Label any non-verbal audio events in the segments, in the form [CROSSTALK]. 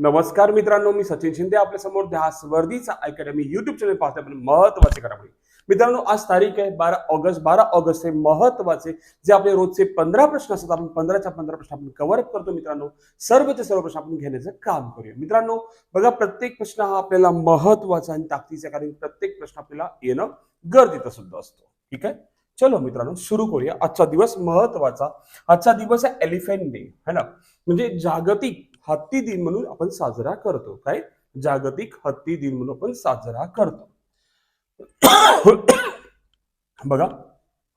नमस्कार मित्रांनो मी सचिन शिंदे आपल्यासमोर ध्यास वर्दीचा अकॅडमी युट्यूब चॅनल पाहतोय. पण महत्त्वाचे घडामोडी. मित्रांनो आज तारीख आहे बारा ऑगस्ट. बारा ऑगस्ट हे महत्त्वाचे जे आपले रोजचे पंधरा प्रश्न असतात. आपण पंधराच्या पंधरा प्रश्न आपण कव्हर अप करतो मित्रांनो. सर्वचे सर्व प्रश्न आपण घेण्याचं काम करूया. मित्रांनो बघा प्रत्येक प्रश्न हा आपल्याला महत्त्वाचा आणि ताकदीचा कारण प्रत्येक प्रश्न आपल्याला येणं गरजेचं सुद्धा असतो. ठीक आहे? चलो मित्रांनो सुरू करूया. आजचा दिवस महत्त्वाचा आजचा दिवस आहे एलिफेंट डे. है ना? म्हणजे जागतिक हत्ती दिन म्हणून आपण साजरा करतो काय जागतिक हत्ती दिन म्हणून आपण साजरा करतो. बघा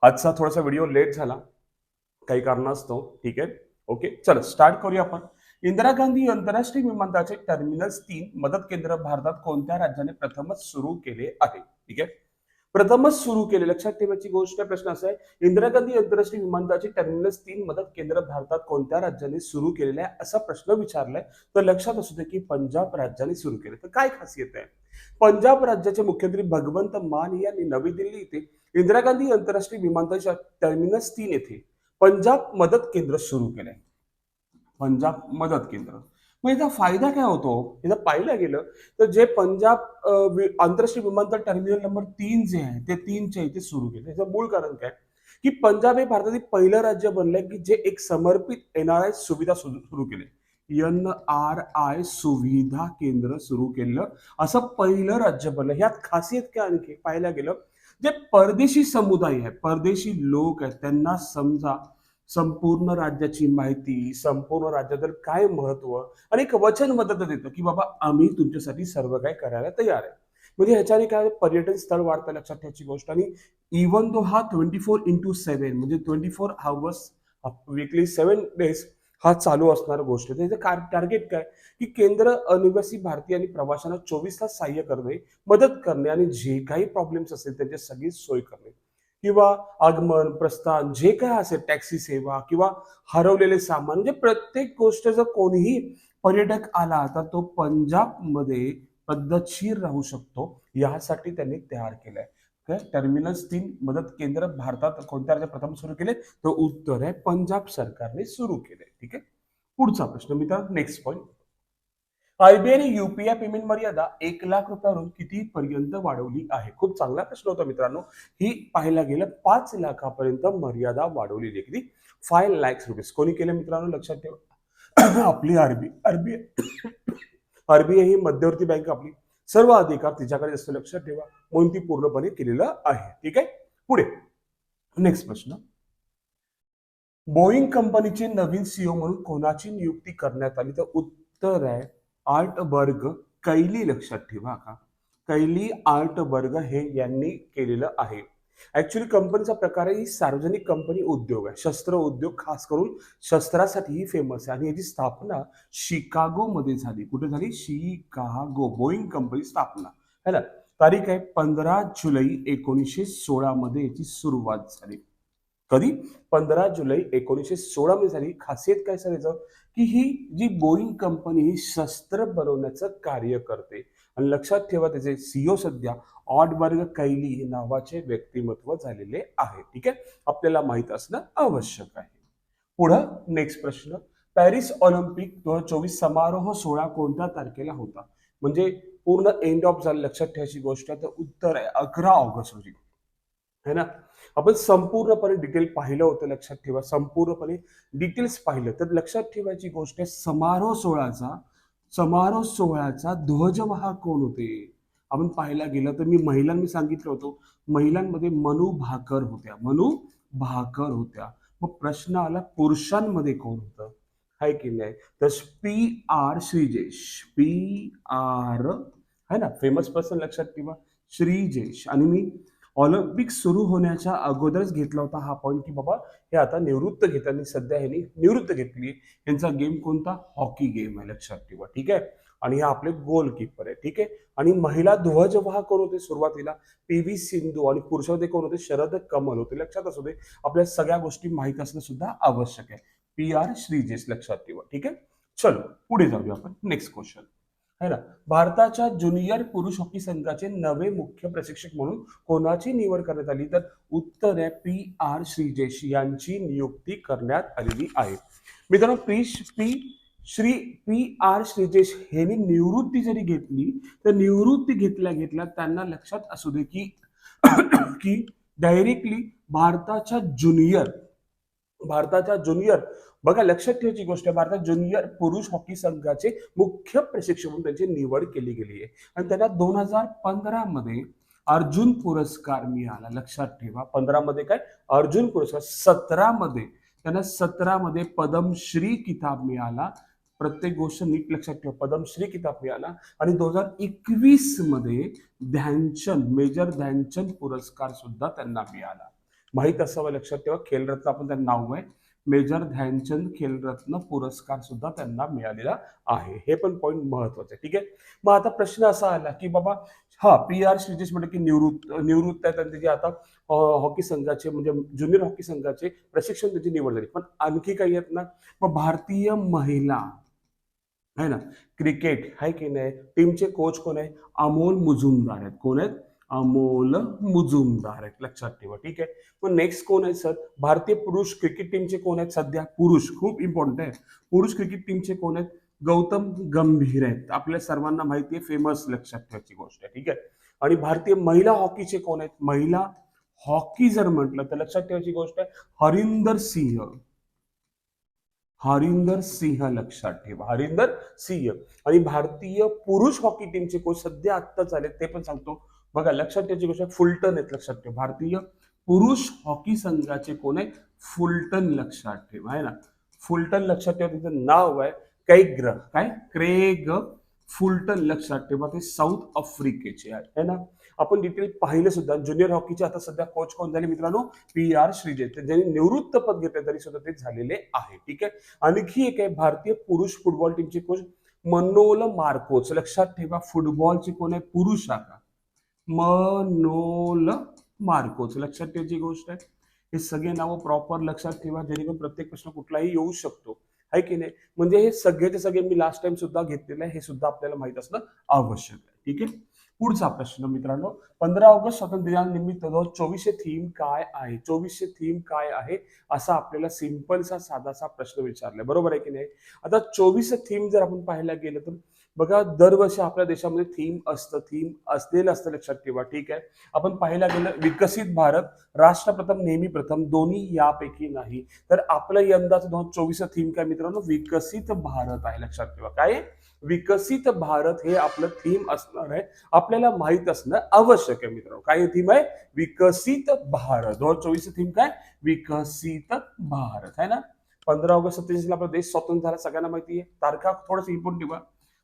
आजचा थोडासा व्हिडिओ लेट झाला. काही कारणास्तव ठीक आहे? ओके चला स्टार्ट करूया आपण. इंदिरा गांधी आंतरराष्ट्रीय विमानतळाचे टर्मिनल्स तीन मदत केंद्र भारतात कोणत्या राज्याने प्रथमच सुरू केले आहे? ठीक आहे? प्रथमच सुरू केले. लक्षात ठेवायची गोष्ट प्रश्न असा आहे इंदिरा गांधी आंतरराष्ट्रीय विमानतळाची टर्मिनस तीन मदत केंद्र भारतात कोणत्या राज्याने सुरू केलेलं आहे असा प्रश्न विचारलाय. तर लक्षात असू दे की पंजाब राज्याने सुरू केले. तर काय खासियत आहे? पंजाब राज्याचे मुख्यमंत्री भगवंत मान यांनी नवी दिल्ली येथे इंदिरा गांधी आंतरराष्ट्रीय विमानतळाच्या टर्मिनस तीन येथे पंजाब मदत केंद्र सुरू केलंय पंजाब मदत केंद्र. मग याचा फायदा काय होतो? याचा पाहिलं गेलं तर जे पंजाब आंतरराष्ट्रीय विमानतळ टर्मिनल नंबर तीन जे आहे ते तीनच्या इथे सुरू केले. याचं मूळ कारण काय? की पंजाब हे भारतातील पहिलं राज्य बनलंय की जे एक समर्पित एन आर आय सुविधा सुरू सुरू केले. एन आर आय सुविधा केंद्र सुरू केलं. असं पहिलं राज्य बनलं. ह्यात खासियत काय आणखी? पाहायला गेलं. जे परदेशी समुदाय आहे परदेशी लोक आहेत त्यांना समजा संपूर्ण राज्याची माहिती संपूर्ण राज्याबद्दल काय महत्त्व आणि एक वचनबद्धता देतो की बाबा आम्ही तुमच्यासाठी सर्व काही करायला तयार आहे. म्हणजे ह्याच्याने काय पर्यटन स्थळ वाढतं लक्षात ठेवायची गोष्ट आणि इवन तो हा ट्वेंटी फोर इंटू सेव्हन म्हणजे twenty four hours weekly seven days हा चालू असणारा गोष्ट. त्याचं कार टार्गेट काय? की केंद्र अनिवासी भारतीय आणि प्रवाशांना चोवीस तास सहाय्य करणे मदत करणे आणि जे काही प्रॉब्लेम्स असतील त्यांची सगळी सोय करणे. किंवा आगमन प्रस्थान जे काय असेल टॅक्सी सेवा किंवा हरवलेले सामान म्हणजे प्रत्येक गोष्ट जर कोणीही पर्यटक आला तर तो पंजाबमध्ये पद्धतशीर राहू शकतो यासाठी त्यांनी तयार केलंय. काय टर्मिनल्स तीन मदत केंद्र भारतात कोणत्या राज्यात प्रथम सुरू केले? तर उत्तर आहे पंजाब सरकारने सुरू केले. ठीक आहे? पुढचा प्रश्न मित्रांनो नेक्स्ट पॉईंट आरबीआयने युपीआय पेमेंट मर्यादा एक लाख रुपयावरून किती पर्यंत वाढवली आहे? खूप चांगला प्रश्न होता मित्रांनो. ही पाहायला गेलं पाच लाखापर्यंत मर्यादा वाढवलेली आहे. किती? फाय लॅक्स रुपीज कोणी केलं मित्रांनो? लक्षात ठेवा. [COUGHS] आपली आरबी आरबीआय [COUGHS] आरबीआय ही मध्यवर्ती बँक आपली. सर्व अधिकार तिच्याकडे असतो. लक्षात ठेवा. म्हणून ती पूर्णपणे केलेलं आहे. ठीक आहे? पुढे. नेक्स्ट प्रश्न. बोईंग कंपनीचे नवीन सीओ म्हणून कोणाची नियुक्ती करण्यात आली? तर उत्तर आहे आर्टबर्ग कैली लक्षात ठेवा का? कैली आर्टबर्ग हे यांनी केलेलं आहे. ऍक्च्युली कंपनीचा प्रकार आहे ही सार्वजनिक कंपनी उद्योग आहे. शस्त्र उद्योग खास करून शस्त्रासाठी ही फेमस आहे. आणि याची स्थापना शिकागो मध्ये झाली. कुठे झाली? शिकागो बोईंग कंपनी स्थापना. है ना? तारीख आहे पंधरा जुलै एकोणीसशे सोळा मध्ये याची सुरुवात झाली. कधी? पंधरा जुलै एकोणीसशे सोळा मध्ये झाली. खासियत काय सांगायचं? की ही जी बोईंग कंपनी ही शस्त्र बनवण्याचं कार्य करते. आणि लक्षात ठेवा त्याचे सीओ सध्या ऑडबर्ग कैली हे नावाचे व्यक्तिमत्व झालेले आहे. ठीक आहे? आपल्याला माहीत असणं आवश्यक आहे. पुढं नेक्स्ट प्रश्न. पॅरिस ऑलिम्पिक दोन हजार चोवीस समारोह सोहळा कोणत्या तारखेला होता? म्हणजे पूर्ण एंड ऑफ झालं. लक्षात ठेवायची गोष्ट आहे. तर उत्तर आहे अकरा ऑगस्ट रोजी. है ना? आपण संपूर्णपणे डिटेल पाहिलं होतं लक्षात ठेवा. संपूर्णपणे डिटेल्स पाहिलं. तर लक्षात ठेवायची गोष्ट आहे समारोह सोहळ्याचा समारोह सोहळ्याचा ध्वजवाहक कोण होते? आपण पाहायला गेलं तर मी महिलांनी सांगितलं होतं. महिलांमध्ये मनू भाकर होत्या. मनू भाकर होत्या. मग प्रश्न आला पुरुषांमध्ये कोण होतं? हाय की नाही? तर P R Sreejesh. P R है ना? फेमस पर्सन लक्षात ठेवा. श्रीजेश. आणि मी ऑलिम्पिक सुरू होण्याच्या अगोदरच घेतला होता हा पॉईंट की बाबा हे आता निवृत्त घेताना सध्या ह्यांनी निवृत्त घेतली यांचा गेम कोणता? हॉकी गेम आहे लक्षात ठेवा ठीक आहे? आणि हे आपले गोलकीपर आहे ठीक आहे? आणि महिला ध्वजवाहक कोण होते सुरुवातीला? पी व्ही सिंधू आणि पुरुषामध्ये कोण होते? शरद कमल होते. लक्षात असू दे आपल्या सगळ्या गोष्टी माहीत असणं सुद्धा आवश्यक आहे. पी आर श्रीजेश लक्षात ठेवा ठीक आहे? चलो पुढे जाऊया आपण. नेक्स्ट क्वेश्चन है ना? भारताच्या ज्युनियर पुरुष हॉकी संघाचे नवे मुख्य प्रशिक्षक म्हणून कोणाची निवड करण्यात आली? तर उत्तर आहे पी आर श्रीजेश यांची नियुक्ती करण्यात आलेली आहे. मित्रांनो P P Shri P R Sreejesh यांनी निवृत्ती जरी घेतली तर निवृत्ती घेतल्या घेतल्या त्यांना लक्षात असू दे की [COUGHS] की डायरेक्टली भारताच्या ज्युनियर भारताच्या ज्युनियर बघा लक्षात ठेवायची गोष्ट आहे भारतात ज्युनियर पुरुष हॉकी संघाचे मुख्य प्रशिक्षक म्हणून त्यांची निवड केली गेली आहे. आणि त्यांना दोन हजार पंधरा मध्ये अर्जुन पुरस्कार मिळाला. लक्षात ठेवा पंधरा मध्ये काय? अर्जुन पुरस्कार. सतरा मध्ये त्यांना सतरा मध्ये पद्मश्री किताब मिळाला. प्रत्येक गोष्ट नीट लक्षात ठेवा पद्मश्री किताब मिळाला. आणि दोन हजार एकवीसमध्ये ध्यानचंद मेजर ध्यानचंद पुरस्कार सुद्धा त्यांना मिळाला. माहीत असावं लक्षात ठेवा. खेलरत्न आपण त्यांना नाव आहे. मेजर ध्यानचंद खेलरत्न पुरस्कार सुद्धा त्यांना मिळालेला आहे. हे पण पॉईंट महत्वाचं आहे. ठीक आहे? मग आता प्रश्न असा आला की बाबा हा पी आर श्रीजेश म्हणजे की निवृत्त निवृत्त आहेत त्यांनी जे आता हॉकी संघाचे म्हणजे ज्युनियर हॉकी संघाचे प्रशिक्षण त्याची निवड झाली. पण आणखी काही आहेत ना? मग भारतीय महिला आहे ना? क्रिकेट आहे की नाही? टीमचे कोच कोण आहे? अमोल मुजुमदार आहेत. कोण आहेत? अमोल मुजुमदार आहेत. लक्षात ठेवा ठीक आहे? मग नेक्स्ट कोण आहे सर भारतीय पुरुष क्रिकेट टीमचे कोण आहेत सध्या? पुरुष खूप इम्पॉर्टंट आहे. पुरुष क्रिकेट टीमचे कोण आहेत? गौतम गंभीर आहेत. आपल्या सर्वांना माहिती आहे फेमस लक्षात ठेवायची गोष्ट आहे ठीक आहे? आणि भारतीय महिला हॉकीचे कोण आहेत? महिला हॉकी जर म्हटलं तर लक्षात ठेवायची गोष्ट आहे हरिंदर सिंह. हरिंदर सिंह लक्षात ठेवा हरिंदर सिंह. आणि भारतीय पुरुष हॉकी टीमचे कोच सध्या आत्ताच आले ते पण सांगतो. बघा लक्षात ठेवायची गोष्ट फुलटन आहेत लक्षात ठेवा. भारतीय पुरुष हॉकी संघाचे कोण आहे फुलटन लक्षात ठेवा आहे ना? फुलटन लक्षात ठेवा तिचं नाव आहे कैग्र. काय? क्रेग फुलटन लक्षात ठेवा ते साऊथ आफ्रिकेचे आहे ना? आपण डिटेल पाहिलं सुद्धा ज्युनियर हॉकीचे आता सध्या कोच कोण झाले मित्रांनो? पी आर श्रीजे ज्यांनी निवृत्त पद घेतले तरी सुद्धा ते झालेले आहे ठीक आहे? आणखी एक आहे भारतीय पुरुष फुटबॉल टीमचे कोच मनोल मार्कोच. लक्षात ठेवा फुटबॉलचे कोण आहे? पुरुष शाखा. मनोल मार्कोच लक्षात ठेवायची गोष्ट आहे. हे सगळे नावं प्रॉपर लक्षात ठेवा जेणेकरून प्रत्येक प्रश्न कुठलाही येऊ शकतो. आहे की नाही? म्हणजे हे सगळेचे सगळे मी लास्ट टाइम सुद्धा घेतलेलं आहे हे सुद्धा आपल्याला माहीत असणं आवश्यक आहे. ठीक आहे? पुढचा प्रश्न मित्रांनो पंधरा ऑगस्ट स्वातंत्र्य दिनानिमित्त चोवीसशे थीम काय आहे? चोवीसशे थीम काय आहे? असा आपल्याला सिंपलसा साधासा प्रश्न विचारलाय. बरोबर आहे की नाही? आता चोवीस थीम जर आपण पाहायला गेलं तर बघा दरवर्षी आपल्या देशामध्ये थीम असतं थीम असलेलं असतं लक्षात ठेवा ठीक आहे? आपण पाहायला गेलं विकसित भारत राष्ट्रप्रथम नेहमी प्रथम दोन्ही यापैकी नाही. तर आपलं यंदाचं दोन हजार चोवीस थीम काय मित्रांनो? विकसित भारत आहे लक्षात ठेवा. काय? विकसित भारत हे आपलं थीम असणार आहे आपल्याला माहीत असणं आवश्यक आहे मित्रांनो. काय थीम आहे? विकसित भारत. दोन हजार चोवीस थीम काय? विकसित भारत. आहे ना? पंधरा ऑगस्ट सत्तेचाळीसला आपला देश स्वतंत्र झाला सगळ्यांना माहिती आहे. तारखा थोडस इम्पोर्ट ठेवा.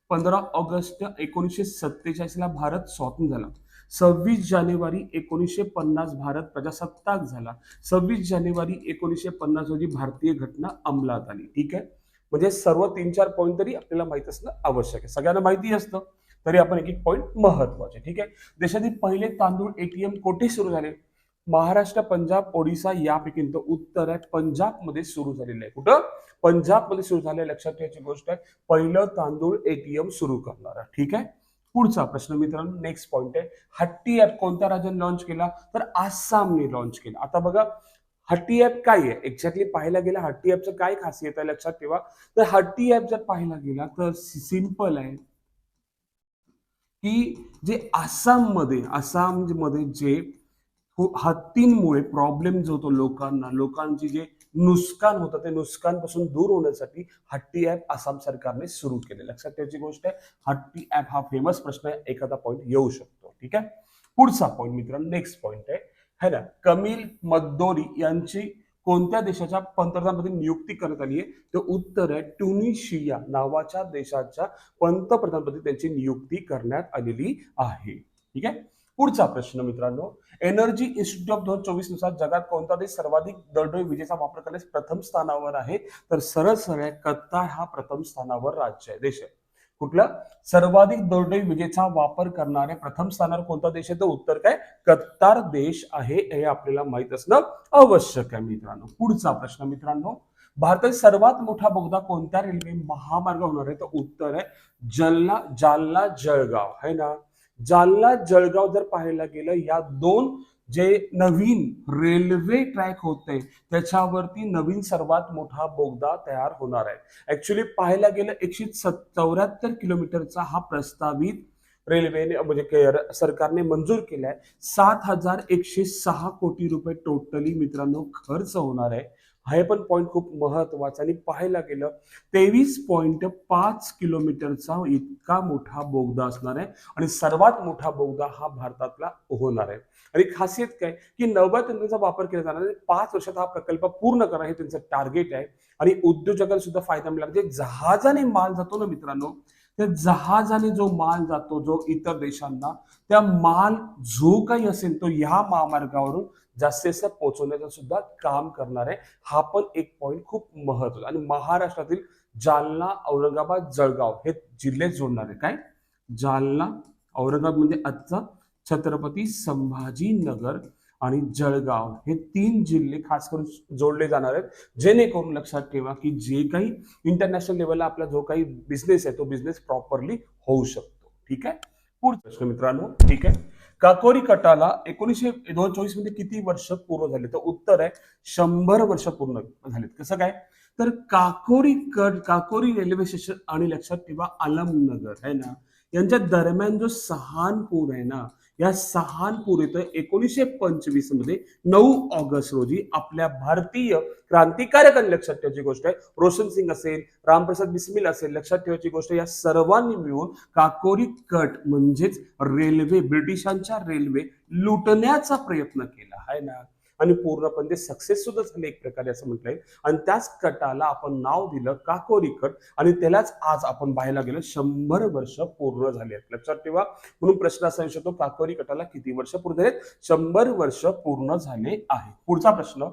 पंधरा ऑगस्ट एकोणीसशे सत्तेचाळीसला भारत स्वातंत्र्य झाला. सव्वीस जानेवारी एकोणीसशे पन्नास भारत प्रजासत्ताक झाला. सव्वीस जानेवारी एकोणीसशे पन्नास रोजी भारतीय घटना अंमलात आली. ठीक आहे? म्हणजे सर्व तीन चार पॉईंट तरी आपल्याला माहीत असणं आवश्यक आहे. सगळ्यांना माहिती असतं. तरी आपण एक एक पॉईंट महत्त्वाचे. ठीक आहे? देशातील पहिले तांदूळ एटीएम कोठे सुरू झाले? महाराष्ट्र पंजाब ओडिसा यापैकी तो उत्तर आहे. पंजाबमध्ये सुरू झालेलं आहे. कुठं? पंजाबमध्ये सुरू झाले लक्षात ठेवायची गोष्ट आहे. पहिलं तांदूळ एटीएम सुरू करणार ठीक आहे? पुढचा प्रश्न मित्रांनो नेक्स्ट पॉइंट आहे. हट्टी ऍप कोणत्या राज्याने लॉन्च केला? तर आसामने लॉन्च केला. आता बघा हट्टी ऍप काय आहे? एक्झॅक्टली पाहायला गेला हट्टी ऍपचं काय खासियत आहे? लक्षात ठेवा. तर हट्टी ऍप जर पाहायला गेला तर सिंपल आहे की जे आसाममध्ये आसाममध्ये जे हत्तींमुळे प्रॉब्लेम जो होतो लोकांना लोकांची जे नुकसान होतं ते नुकसानपासून दूर होण्यासाठी हट्टी ऍप आसाम सरकारने सुरू केले. लक्षात त्याची गोष्ट आहे हट्टी ऍप हा फेमस प्रश्न आहे एखादा पॉईंट येऊ शकतो ठीक आहे? पुढचा पॉईंट मित्रांनो नेक्स्ट पॉईंट आहे. है ना? कमिल मद्दोरी यांची कोणत्या देशाच्या पंतप्रधानपदी नियुक्ती करण्यात आली आहे? तर उत्तर आहे ट्युनिशिया नावाच्या देशाच्या पंतप्रधानपदी त्यांची नियुक्ती करण्यात आलेली आहे. ठीक आहे? पुढचा प्रश्न मित्रांनो एनर्जी इन्स्टिट्यूट ऑफ दोन हजार चोवीसनुसार जगात कोणता देश सर्वाधिक दरडोई विजेचा वापर करण्यास प्रथम स्थानावर आहे तर सरळ सरळ कतार हा प्रथम स्थानावर राज्य आहे देश आहे. कुठला? सर्वाधिक दरडोई विजेचा वापर करणारे प्रथम स्थानावर कोणता देश आहे? तर उत्तर काय? कत्तार देश आहे हे आपल्याला माहीत असणं आवश्यक आहे मित्रांनो. पुढचा प्रश्न मित्रांनो भारतात सर्वात मोठा बोगदा कोणत्या रेल्वे महामार्ग होणार आहे? तर उत्तर आहे जलना जालना जळगाव है ना? जालना जळगाव जर पाहायला गेलं या दोन जे नवीन रेल्वे ट्रॅक होते त्याच्यावरती नवीन सर्वात मोठा बोगदा तयार होणार आहे. ऍक्च्युली पाहायला गेलं एकशे चौऱ्याहत्तर किलोमीटरचा हा प्रस्तावित रेल्वेने म्हणजे के- सरकारने मंजूर केलाय. सात हजार एकशे सहा कोटी रुपये टोटली मित्रांनो खर्च होणार आहे. हे पण पॉईंट खूप महत्त्वाचा आणि पाहायला गेलं तेवीस पॉईंट पाच किलोमीटरचा इतका मोठा बोगदा असणार आहे आणि सर्वात मोठा बोगदा हा भारतातला होणार आहे. आणि खासियत काय? की नव्या तंत्रचा वापर केला जाणार आहे. पाच वर्षात हा प्रकल्प पूर्ण करणं हे त्यांचं टार्गेट आहे. आणि उद्योजकांना सुद्धा फायदा मिळाला जे जहाजाने माल जातो ना मित्रांनो त्या जहाजाने जो माल जातो जो इतर देशांना त्या माल जो काही असेल तो ह्या महामार्गावरून जास्तीत जास्त पोहोचवण्याचं सुद्धा काम करणार आहे. हा पण एक पॉईंट खूप महत्त्वाचा आणि महाराष्ट्रातील जालना औरंगाबाद जळगाव हे जिल्हे जोडणार आहे काय? जालना औरंगाबाद म्हणजे आजचा छत्रपती संभाजीनगर आणि जळगाव हे तीन जिल्हे खास करून जोडले जाणार आहेत. जेणेकरून लक्षात ठेवा की जे काही इंटरनॅशनल लेवलला आपला जो काही बिझनेस आहे तो बिझनेस प्रॉपरली होऊ शकतो. ठीक आहे? पुढचा प्रश्न मित्रांनो ठीक आहे? काकोरी कटाला एकोणीसशे दोन चोवीसमध्ये किती वर्ष पूर्ण झाले? तर उत्तर आहे शंभर वर्ष पूर्ण झालेत. कसं काय? तर Kakori cut Kakori railway station आणि लक्षात ठेवा आलमनगर आहे ना? यांच्या दरम्यान जो सहानपूर आहे ना या सहानपूर इथं एकोणीसशे पंचवीसमध्ये नऊ ऑगस्ट रोजी आपल्या भारतीय क्रांतिकारकांनी लक्षात ठेवायची गोष्ट आहे. रोशन सिंग असेल रामप्रसाद बिस्मिल असेल लक्षात ठेवायची गोष्ट या सर्वांनी मिळून काकोरी कट म्हणजेच रेल्वे ब्रिटिशांच्या रेल्वे लुटण्याचा प्रयत्न केला. आहे ना? आणि पूर्णपणे सक्सेस सुद्धा झाले एक प्रकारे असं म्हटलंय आणि त्याच कटाला आपण नाव दिलं काकोरी कट आणि त्यालाच आज आपण पाहायला गेलो शंभर वर्ष पूर्ण झाले आहेत. लक्षात ठेवा. म्हणून प्रश्न असा विचारतो काकोरी कटाला किती वर्ष पूर्ण झालेत? शंभर वर्ष पूर्ण झाले आहे. पुढचा प्रश्न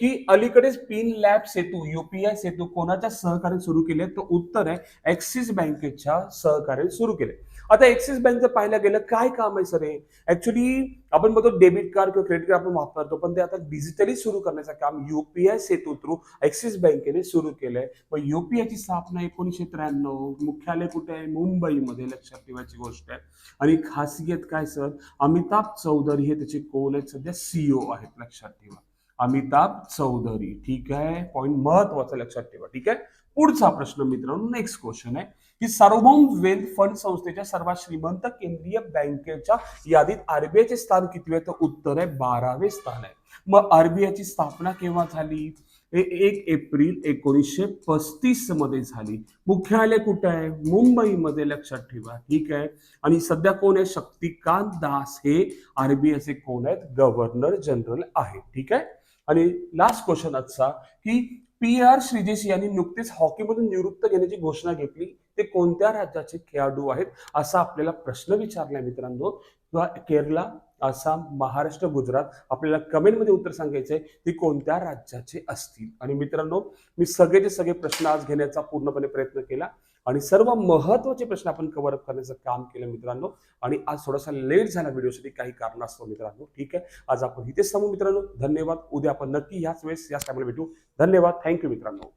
की अलीकडेच Pine Lab Setu UPI Setu कोणाच्या सहकार्याने सुरू केले? तर उत्तर आहे ऍक्सिस बँकेच्या सहकार्याने सुरू केले. आता एक्सिस बँकचं पाहायला गेलं काय काम आहे सर हे? ऍक्च्युली आपण बघतो डेबिट कार्ड किंवा क्रेडिट कार्ड आपण वापरतो पण ते आता डिजिटली सुरू करण्याचं काम युपीआय सेतू थ्रू ऍक्सिस बँकेने सुरू केलंय. मग युपीआयची स्थापना एकोणीसशे त्र्याण्णव मुख्यालय कुठे आहे? मुंबईमध्ये लक्षात ठेवायची गोष्ट आहे. आणि खासियत काय सर? अमिताभ चौधरी हे त्याचे कोल आहेत सध्या सीईओ आहेत लक्षात ठेवा. अमिताभ चौधरी ठीक आहे? पॉईंट महत्त्वाचा लक्षात ठेवा ठीक आहे? पुढचा प्रश्न मित्रांनो नेक्स्ट क्वेश्चन आहे. की सार्वभौम वेल्थ फंड संस्थेच्या सर्वात श्रीमंत केंद्रीय बँकेच्या यादीत आरबीआयचे स्थान किती आहे? तर उत्तर आहे बारावे स्थान आहे. मग आरबीआयची स्थापना केव्हा झाली? हे एक एप्रिल एकोणीसशे पस्तीसमध्ये झाली. मुख्यालय कुठे आहे? मुंबईमध्ये लक्षात ठेवा. ठीक आहे? आणि सध्या कोण आहे? शक्तिकांत दास हे आरबीआयचे कोण आहेत? गव्हर्नर जनरल आहेत. ठीक आहे? आणि लास्ट क्वेश्चन आजचा की पी आर श्रीजेश यांनी नुकतेच हॉकीमधून निवृत्त घेण्याची घोषणा घेतली. ते कोणत्या राज्याचे खेळाडू आहेत असा आपल्याला प्रश्न विचारलाय मित्रांनो. किंवा केरला आसाम महाराष्ट्र गुजरात आपल्याला कमेंटमध्ये उत्तर सांगायचंय ती कोणत्या राज्याचे असतील? आणि मित्रांनो मी सगळेचे सगळे प्रश्न आज घेण्याचा पूर्णपणे प्रयत्न केला. आणि सर्व महत्त्वाचे प्रश्न आपण कव्हर अप करण्याचं काम केलं मित्रांनो. आणि आज थोडासा लेट झाला व्हिडिओसाठी काही कारण असतो मित्रांनो. ठीक आहे? आज आपण इथेच थांबू मित्रांनो. धन्यवाद. उद्या आपण नक्की ह्याच वेळेस याच टायमाला भेटू. धन्यवाद. थँक्यू मित्रांनो.